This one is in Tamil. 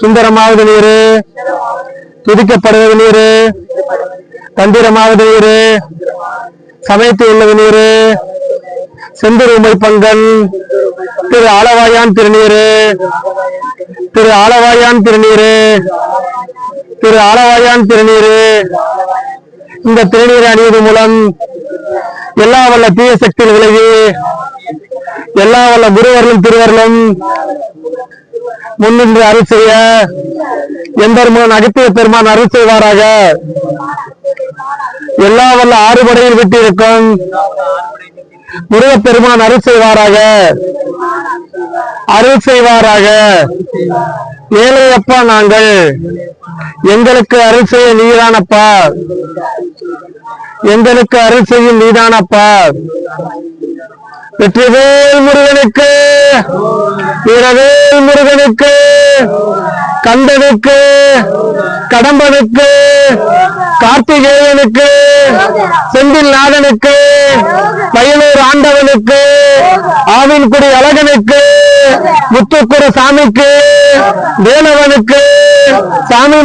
சுந்தரமாவது நீரு துதிக்கப்படுவது நீரு தந்திரமாவது நீரு சமைத்து உள்ளது நீரு செந்தூர் உமை பங்கன் திரு ஆலவாயான் திருநீரு திரு ஆலவாயான் திருநீரு திரு ஆலவாயான் திருநீரு. இந்த திருநீரை அணிவது மூலம் எல்லா வல்ல தீய சக்திகள் விலகி எல்லா வல்ல குருவர்களும் திருவர்களும் முன்னின்று அருள் செய்ய எம்பெருமான் அகத்திய பெருமான் அருள் செய்வாராக. எல்லா வல்ல ஆறுபடையில் விட்டிருக்கும் முருகப் பெருமான் அருள் செய்வாராக. அருள் செய்வாராக. ஏழையப்பா நாங்கள் எங்களுக்கு அருள் செய்ய நீதானப்பா. எங்களுக்கு அருள் செய்யும் நீதானப்பா. வெற்றிவேல் முருகனுக்கு வீரவேல் முருகனுக்கு கந்தனுக்கு கடம்பனுக்கு கார்த்திகேயனுக்கு செந்தில் நாதனுக்கு வயலூர் ஆண்டவனுக்கு ஆவின்குடி அழகனுக்கு முத்துக்குரு சாமிக்கு வேலவனுக்கு சாமி